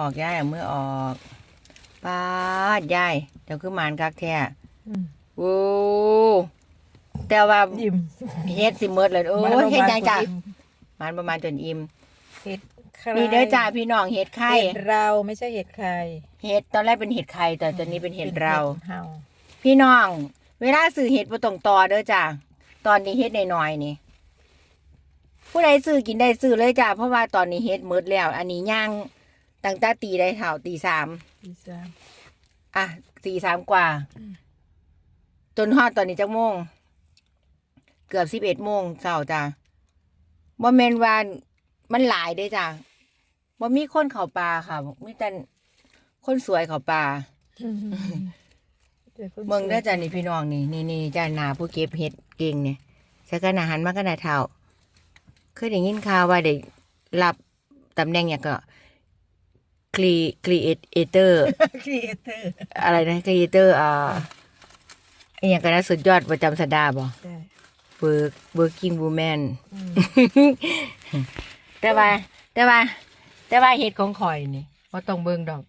ออกยายเอามือออกปาดยายเดี๋ยวคือหมานกักแท้อืม โอ้แต่ว่ายิ้มเฮ็ดสิหมดเลยโอ้มายเฮ็ดจังจ้ะยิ้มหมานประมาณจนอิ่มเห็ดใครนี่เด้อจ้าพี่น้องเห็ดไข่เห็ดเราไม่ใช่เห็ดใครเห็ดตอนแรกเป็นเห็ดไข่แต่ตอนนี้เป็นเห็ดเรา เห่าพี่น้อง เวลาซื้อเห็ดบ่ต้องต่อเด้อจ้าตอนนี้เห็ดน้อยๆนี่ ผู้ใดซื้อกินได้ซื้อเลยจ้าเพราะว่าตอนนี้เห็ดหมดแล้ว อันนี้ย่าง ตั้งแต่ตีได้เท่าตีสามดีซามอะตีสามกว่าอืมจนฮอดตอนนี้จักโมง เกือบสิบเอ็ดโมงเช้าจ้าบ่แม่นว่ามันหลายเด้อจ้าบ่มีคนเข้าป่าค่ะมีแต่คนสวยเข้าป่าแต่คนเมืองสวยได้อจ้ะนี่พี่น้องนี่นี่นี่จ้านาผู้เก็บเห็ดเก่งเนี่ยใช้กันอาหารมากกันนาเท่าเคยได้ยินข่าวว่าได้รับตำแหน่งอย่างก็ ครีครีเอเตอร์ครีเอเตอร์อะไรนะครีเอเตอร์อ่าอหย่างกันนะสุดยอดประจำสัปดาห์บ่ใช่เบิร์กเบิร์กิ้งบูแมนอืมแต่ว่า แต่ว่า แต่ว่าเห็ดของข่อยนี่ว่าต้องเบิ่งดอก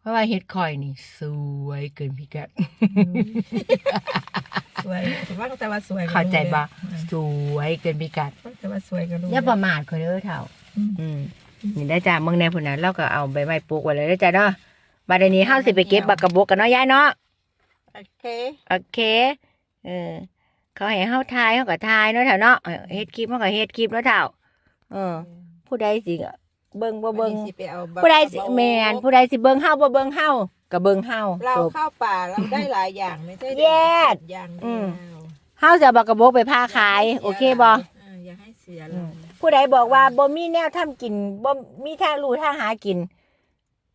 เพราะว่าเห็ดข่อยนี่ สวยเกินพิกัดสวยว่าแต่ว่าสวยก็เข้าใจบ่รู้สวยเกินพิกัดเลยแต่ว่าสวยก็รู้อย่าประมาทคนเด้อเถ่า อืมอืม นี่ได้จ้าเมืองในพุ่นน่ะเราก็เอาใบไม้ปลูกไว้เลยได้อจ้าเนาะบัดเดี๋ยวนี้เฮาสิไปเก็บบักกะบกกันเนาะยายเนาะโอเคโอเคเออเขาให้เฮาทายเฮาก็ทายเนาะเถ่าเนาะเออเฮ็ดคลิปเฮาก็เฮ็ดคลิปเนาะเถ่าเออ ผู้ใดสิเบิ่งบ่เบิ่งวันนี้สิไปเอาบักผู้ใดสิกระบอกแม่นผู้ใดสิเบิ่งเฮาบ่เบิ่งเฮาก็เบิ่งเฮาเราจบเข้าป่าเราได้หลายอย่างไม่ใช่แยกอย่างอืเดียมวเฮาจะเอาบักกะบกไปพาขาย โอเคบ่าอย่าให้เสียเรา ผู้ใดบอกว่าบ่มีแนวทำกินบ่มีทางรู้ทางหากิน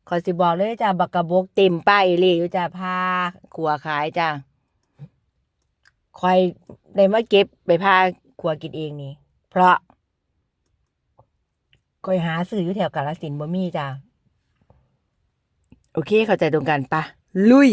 ขอสิบอกเลยจ้ะบักกะบกเต็มป้ายเลยจ้ะพาขัวขายจ้ะคอยได้มาเก็บไปพาขัวกินเองนี่ เพราะคอยหาซื้ออยู่แถวกาฬสินบ่มีจ้ะโอเคเข้าใจตรงกันปะลุย